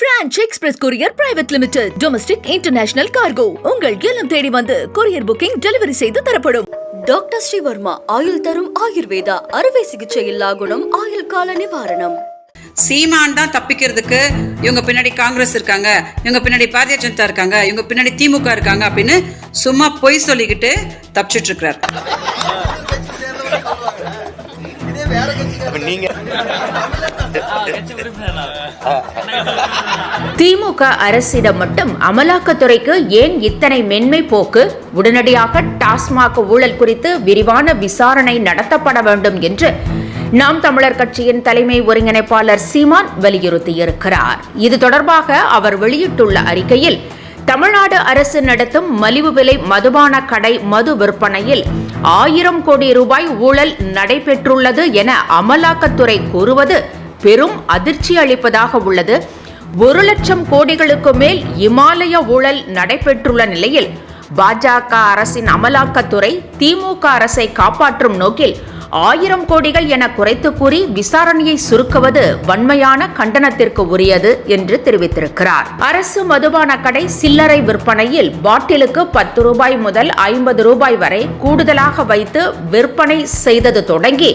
Franch express courier private limited domestic international cargo உங்கள் இல்லம் தேடி வந்து கொரியர் புக்கிங் டெலிவரி செய்து தரப்படும். டாக்டர் ஸ்ரீவர்மா ஆயுள் தரும் ஆயுர்வேதா அறுவை சிகிச்சை இல்லா குணம் ஆயுள் கால நிவாரணம். சீமான் தான் தப்பிக்கிறதுக்கு இவங்க பின்னாடி காங்கிரஸ் இருக்காங்க இவங்க பின்னாடி பாரதிய ஜனதா இருக்காங்க இவங்க பின்னாடி திமுக இருக்காங்க அப்படின்னு சும்மா பொய் சொல்லிக்கிட்டு தப்பிச்சிட்டு இருக்கிறார். திமுக அரசிடம் மட்டும் அமலாக்கத்துறைக்கு ஏன் இத்தனை மென்மை போக்கு? உடனடியாக டாஸ்மாக் ஊழல் குறித்து விரிவான விசாரணை நடத்தப்பட வேண்டும் என்று நாம் தமிழர் கட்சியின் தலைமை ஒருங்கிணைப்பாளர் சீமான் வலியுறுத்தியிருக்கிறார். இது தொடர்பாக அவர் வெளியிட்டுள்ள அறிக்கையில் தமிழ்நாடு அரசு நடத்தும் மலிவு விலை மதுபான கடை மது விற்பனையில் ஆயிரம் கோடி ரூபாய் ஊழல் நடைபெற்றுள்ளது என அமலாக்கத்துறை கூறுவது பெரும் அதிர்ச்சி அளிப்பதாக உள்ளது. ஒரு லட்சம் கோடிகளுக்கு மேல் இமாலய ஊழல் நடைபெற்றுள்ள நிலையில் பாஜக அரசின் அமலாக்கத்துறை திமுக அரசை காப்பாற்றும் நோக்கில் ஆயிரம் கோடிகள் என குறைத்து கூறி விசாரணையை சுருக்குவது வன்மையான கண்டனத்திற்கு உரியது என்று தெரிவித்திருக்கிறார். அரசு மதுபான கடை சில்லறை விற்பனையில் பாட்டிலுக்கு பத்து ரூபாய் முதல் ஐம்பது ரூபாய் வரை கூடுதலாக வைத்து விற்பனை செய்தது தொடங்கி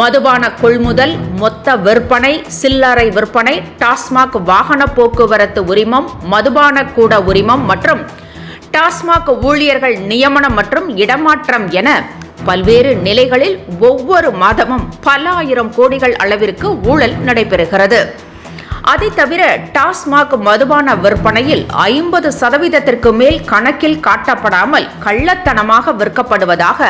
மதுபான கொள்முதல் மொத்த விற்பனை சில்லறை விற்பனை டாஸ்மாக் வாகன போக்குவரத்து உரிமம் மதுபான கூட உரிமம் மற்றும் டாஸ்மாக் ஊழியர்கள் நியமனம் மற்றும் இடமாற்றம் என பல்வேறு நிலைகளில் ஒவ்வொரு மாதமும் பல ஆயிரம் கோடிகள் அளவிற்கு ஊழல் நடைபெறுகிறது. அதை தவிர டாஸ்மாக் மதுபான விற்பனையில் ஐம்பது சதவீதத்திற்கு மேல் கணக்கில் காட்டப்படாமல் கள்ளத்தனமாக விற்கப்படுவதாக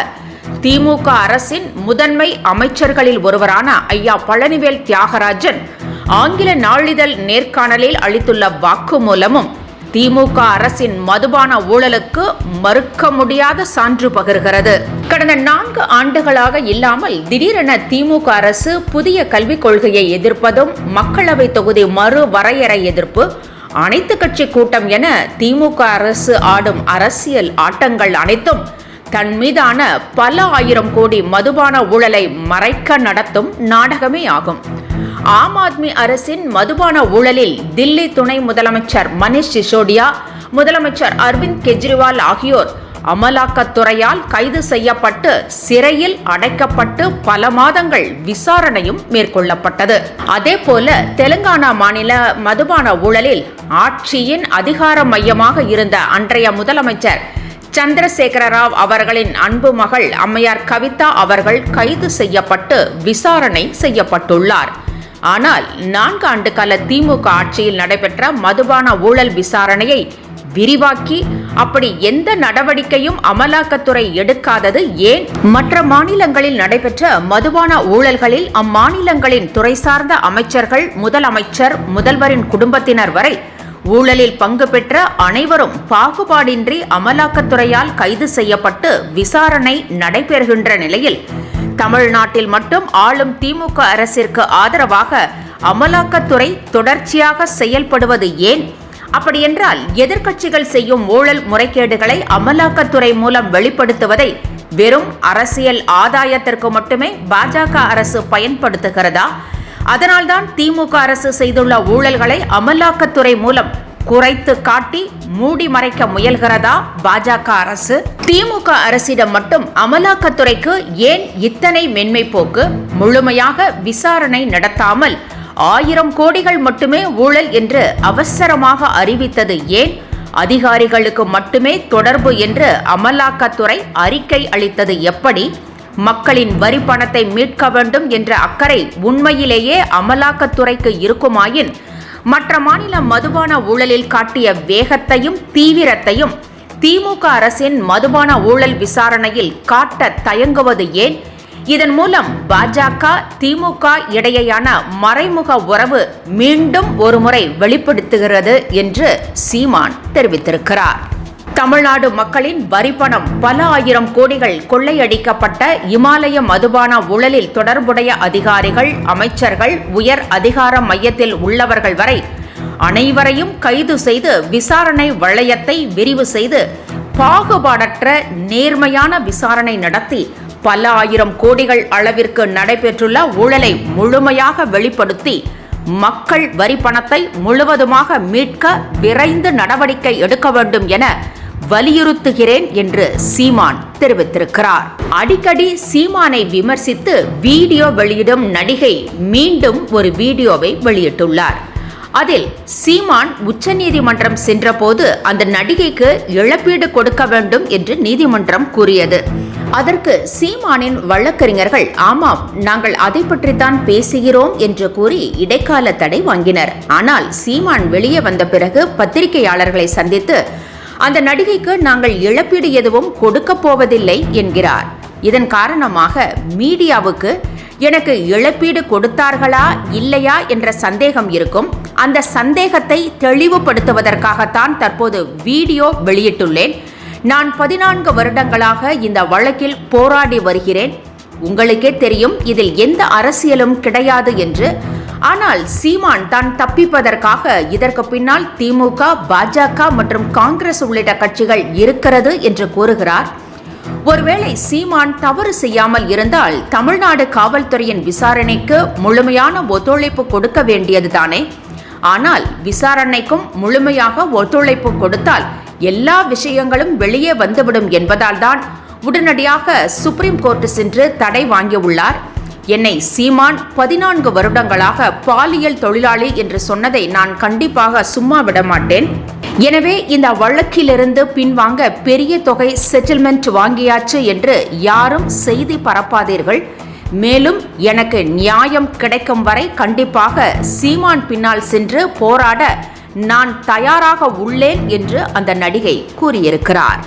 திமுக அரசின் முதன்மை அமைச்சர்களில் ஒருவரான ஐயா பழனிவேல் தியாகராஜன் ஆங்கில நாளிதழ் நேர்காணலில் அளித்துள்ள வாக்குமூலமும் திமுக அரசின் மதுபான ஊழலுக்கு மறுக்க முடியாத சான்று பகிர்கிறது. கடந்த நான்கு ஆண்டுகளாக இல்லாமல் திடீரென திமுக அரசு புதிய கல்விக் கொள்கையை எதிர்ப்பதும் மக்களவை தொகுதி மறு வரையறை எதிர்ப்பு அனைத்து கட்சி கூட்டம் என திமுக அரசு ஆடும் அரசியல் ஆட்டங்கள் அனைத்தும் தன் மீதான பல ஆயிரம் கோடி மதுபான ஊழலை மறைக்க நடத்தும் நாடகமே ஆகும். ஆம் ஆத்மி அரசின் மதுபான ஊழலில் தில்லி துணை முதலமைச்சர் மனிஷ் சிசோடியா முதலமைச்சர் அரவிந்த் கெஜ்ரிவால் ஆகியோர் அமலாக்கத்துறையால் கைது செய்யப்பட்டு சிறையில் அடைக்கப்பட்டு பல மாதங்கள் விசாரணையும் மேற்கொள்ளப்பட்டது. அதேபோல தெலுங்கானா மாநில மதுபான ஊழலில் ஆட்சியின் அதிகார மையமாக இருந்த அன்றைய முதலமைச்சர் சந்திரசேகர ராவ் அவர்களின் அன்பு மகள் அம்மையார் கவிதா அவர்கள் கைது செய்யப்பட்டு விசாரணை செய்யப்பட்டுள்ளார். ஆனால் நான்கு ஆண்டு கால திமுக ஆட்சியில் நடைபெற்ற மதுபான ஊழல் விசாரணையை விரிவாக்கி அப்படி எந்த நடவடிக்கையும் அமலாக்கத்துறை எடுக்காதது ஏன்? மற்ற மாநிலங்களில் நடைபெற்ற மதுபான ஊழல்களில் அம்மாநிலங்களின் துறை சார்ந்த அமைச்சர்கள் முதலமைச்சர் முதல்வரின் குடும்பத்தினர் வரை ஊழலில் பங்கு பெற்ற அனைவரும் பாகுபாடின்றி அமலாக்கத்துறையால் கைது செய்யப்பட்டு விசாரணை நடைபெறுகின்ற நிலையில் தமிழ்நாட்டில் மட்டும் ஆளும் திமுக அரசிற்கு ஆதரவாக அமலாக்கத்துறை தொடர்ச்சியாக செயல்படுவது ஏன்? அப்படியென்றால் எதிர்க்கட்சிகள் செய்யும் ஊழல் முறைகேடுகளை அமலாக்கத்துறை மூலம் வெளிப்படுத்துவதை வெறும் அரசியல் ஆதாயத்திற்கு மட்டுமே பாஜக அரசு பயன்படுத்துகிறதா? அதனால்தான் திமுக அரசு செய்துள்ள ஊழல்களை அமலாக்கத்துறை மூலம் குறைத்து காட்டி மூடி மறைக்க முயல்கிறதா பாஜக அரசு? திமுக அரசிடம் மட்டும் அமலாக்கத்துறைக்கு ஏன் இத்தனை மென்மை போக்கு? முழுமையாக விசாரணை நடத்தாமல் ஆயிரம் கோடிகள் மட்டுமே ஊழல் என்று அவசரமாக அறிவித்தது ஏன்? அதிகாரிகளுக்கு மட்டுமே தொடர்பு என்று அமலாக்கத்துறை அறிக்கை அளித்தது எப்படி? மக்களின் வரி பணத்தை மீட்க வேண்டும் என்ற அக்கறை உண்மையிலேயே அமலாக்கத்துறைக்கு இருக்குமாயின் மற்ற மாநில மதுபான ஊழலில் காட்டிய வேகத்தையும் தீவிரத்தையும் திமுக அரசின் மதுபான ஊழல் விசாரணையில் காட்ட தயங்குவது ஏன்? இதன் மூலம் பாஜக திமுக இடையேயான மறைமுக உறவு மீண்டும் ஒருமுறை வெளிப்படுத்துகிறது என்று சீமான் தெரிவித்திருக்கிறார். தமிழ்நாடு மக்களின் வரிப்பணம் பல ஆயிரம் கோடிகள் கொள்ளையடிக்கப்பட்ட இமாலய மதுபான ஊழலில் தொடர்புடைய அதிகாரிகள் அமைச்சர்கள் உயர் அதிகார மையத்தில் உள்ளவர்கள் வரை அனைவரையும் கைது செய்து விசாரணை வளையத்தை விரிவு செய்து பாகுபாடற்ற நேர்மையான விசாரணை நடத்தி பல ஆயிரம் கோடிகள் அளவிற்கு நடைபெற்றுள்ள ஊழலை முழுமையாக வெளிப்படுத்தி மக்கள் வரி பணத்தை முழுவதுமாக மீட்க விரைந்து நடவடிக்கை எடுக்க வேண்டும் என வலியுறுத்துகிறேன் என்று சீமான் தெரிவித்திருக்கிறார். அடிக்கடி சீமானை விமர்சித்து வீடியோ வெளியிடும் நடிகை மீண்டும் ஒரு வீடியோவை வெளியிட்டுள்ளார். அதில் சீமான் உச்சநீதிமன்றம் சென்றபோது அந்த நடிகைக்கு இழப்பீடு கொடுக்க வேண்டும் என்று நீதிமன்றம் கூறியது. அதற்கு சீமானின் வழக்கறிஞர்கள் ஆமாம் நாங்கள் அதை பற்றித்தான் பேசுகிறோம் என்று கூறி இடைக்கால தடை வாங்கினர். ஆனால் சீமான் வெளியே வந்த பிறகு பத்திரிகையாளர்களை சந்தித்து அந்த நடிகைக்கு நாங்கள் இழப்பீடு எதுவும் கொடுக்கப் போவதில்லை என்கிறார். இதன் காரணமாக மீடியாவுக்கு எனக்கு இழப்பீடு கொடுத்தார்களா இல்லையா என்ற சந்தேகம் இருக்கும். அந்த சந்தேகத்தை தெளிவுபடுத்துவதற்காகத்தான் தற்போது வீடியோ வெளியிட்டுள்ளேன். நான் பதினான்கு வருடங்களாக இந்த வழக்கில் போராடி வருகிறேன். உங்களுக்கே தெரியும் இதில் எந்த அரசியலும் கிடையாது என்று ஆனால் சீமான் தான் தப்பிப்பதற்காக இதற்கு பின்னால் திமுக பாஜக மற்றும் காங்கிரஸ் உள்ளிட்ட கட்சிகள் இருக்கிறது என்று கூறுகிறார். ஒருவேளை சீமான் தவறு செய்யாமல் இருந்தால் தமிழ்நாடு காவல்துறையின் விசாரணைக்கு முழுமையான ஒத்துழைப்பு கொடுக்க வேண்டியதுதானே? ஆனால் விசாரணைக்கும் முழுமையாக ஒத்துழைப்பு கொடுத்தால் எல்லா விஷயங்களும் வெளியே வந்துவிடும் என்பதால் தான் உடனடியாக சுப்ரீம் கோர்ட் சென்று தடை வாங்கியுள்ளார். என்னை சீமான் பதினான்கு வருடங்களாக பாலியல் தொழிலாளி என்று சொன்னதை நான் கண்டிப்பாக சும்மா விட மாட்டேன். எனவே இந்த வழக்கிலிருந்து பின்வாங்க பெரிய தொகை செட்டில்மெண்ட் வாங்கியாச்சு என்று யாரும் செய்தி பரப்பாதீர்கள். மேலும் எனக்கு நியாயம் கிடைக்கும் வரை கண்டிப்பாக சீமான் பின்னால் சென்று போராட நான் தயாராக உள்ளேன் என்று அந்த நடிகை கூறியிருக்கிறார்.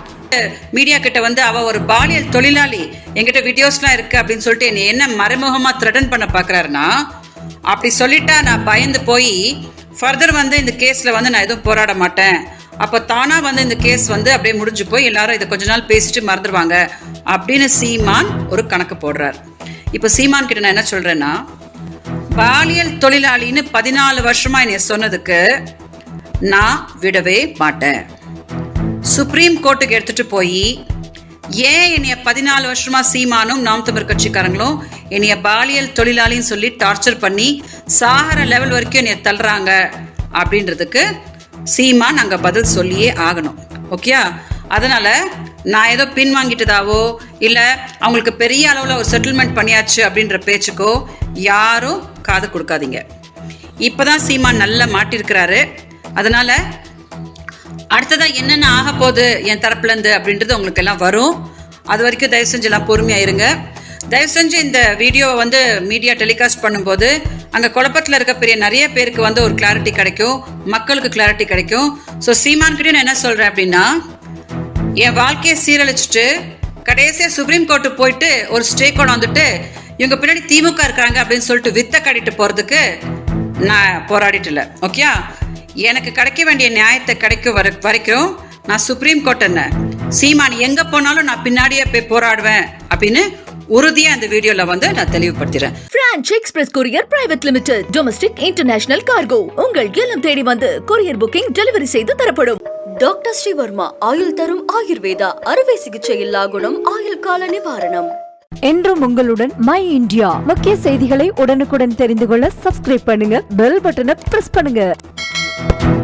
மீடியா கிட்ட வந்து அவ ஒரு பாலியல் தொழிலாளி. என்கிட்ட வீடியோஸ்லாம் இருக்கு அப்படின்னு சொல்லிட்டு என்னை என்ன மறைமுகமா த்ரெட்டன் பண்ண பாக்குறாருன்னா அப்படி சொல்லிட்டா நான் பயந்து போய் ஃபர்தர் வந்து இந்த கேஸ்ல வந்து நான் எதுவும் போராட மாட்டேன். அப்போ தானா வந்து இந்த கேஸ் வந்து அப்படியே முடிஞ்சு போய் எல்லாரும் இதை கொஞ்ச நாள் பேசிட்டு மறந்துடுவாங்க அப்படின்னு சீமான் ஒரு கணக்கு போடுறார். இப்போ சீமான் கிட்ட நான் என்ன சொல்றேன்னா பாலியல் தொழிலாளின்னு பதினாலு வருஷமா என்னை சொன்னதுக்கு நான் விடவே மாட்டேன். சுப்ரீம் கோர்ட்டுக்கு எடுத்துட்டு போய் ஏன் என்னைய பதினாலு வருஷமா சீமானும் நாம் தமிழ் கட்சிக்காரங்களும் என்னைய பாலியல் தொழிலாளின்னு சொல்லி டார்ச்சர் பண்ணி சாகர லெவல் வரைக்கும் என்னைய தள்ளுறாங்க அப்படின்றதுக்கு சீமான் அங்க பதில் சொல்லியே ஆகணும். ஓகேயா? அதனால நான் ஏதோ பின் வாங்கிட்டதாவோ இல்லை அவங்களுக்கு பெரிய அளவில் ஒரு செட்டில்மெண்ட் பண்ணியாச்சு அப்படின்ற பேச்சுக்கோ யாரும் காது கொடுக்காதீங்க. இப்பதான் சீமான் நல்லா மாட்டிருக்கிறாரு. அதனால அடுத்ததா என்னென்ன ஆக போகுது என் தரப்புல இருந்து அப்படின்றது உங்களுக்கு எல்லாம் வரும். அது வரைக்கும் தயவு செஞ்சு எல்லாம் பொறுமையாக இருங்க. தயவு செஞ்சு இந்த வீடியோவை வந்து மீடியா டெலிகாஸ்ட் பண்ணும்போது அங்கே குழப்பத்தில் இருக்க பெரிய நிறைய பேருக்கு வந்து ஒரு கிளாரிட்டி கிடைக்கும். மக்களுக்கு கிளாரிட்டி கிடைக்கும். ஸோ சீமான்கிட்டயும் நான் என்ன சொல்கிறேன் அப்படின்னா என் வாழ்க்கையை சீரழிச்சிட்டு கடைசியாக சுப்ரீம் கோர்ட்டு போயிட்டு ஒரு ஸ்டே கொண்டு வந்துட்டு இவங்க பின்னாடி திமுக இருக்கிறாங்க அப்படின்னு சொல்லிட்டு வித்த கட்டிட்டு போகிறதுக்கு நான் போராடிட்டு இல்லை. ஓகே எனக்கு கிடைக்க வேண்டிய நியாயத்தை கிடைக்கும் வர வரைக்கும் நான் சுப்ரீம் கோர்ட் என்ன? சீமான் எங்கே போனாலும் நான் பின்னாடியே போய் போராடுவேன் அப்படின்னு உறுதியாக இந்த வீடியோவில் வந்து நான் தெளிவுபடுத்துகிறேன் Franch express courier private limited domestic international cargo உங்கள் இல்லம் தேடி வந்து கொரியர் புக்கிங் டெலிவரி செய்து தரப்படும். டாக்டர் ஸ்ரீவர்மா ஆயுள் தரும் ஆயுர்வேதா அறுவை சிகிச்சை இல்லா குணம் ஆயுள் கால நிவாரணம். என்றும் உங்களுடன் மை இந்தியா முக்கிய செய்திகளை உடனுக்குடன் தெரிந்து கொள்ள சப்ஸ்கிரைப் பண்ணுங்க பெல் பட்டனை பிரஸ் பண்ணுங்க.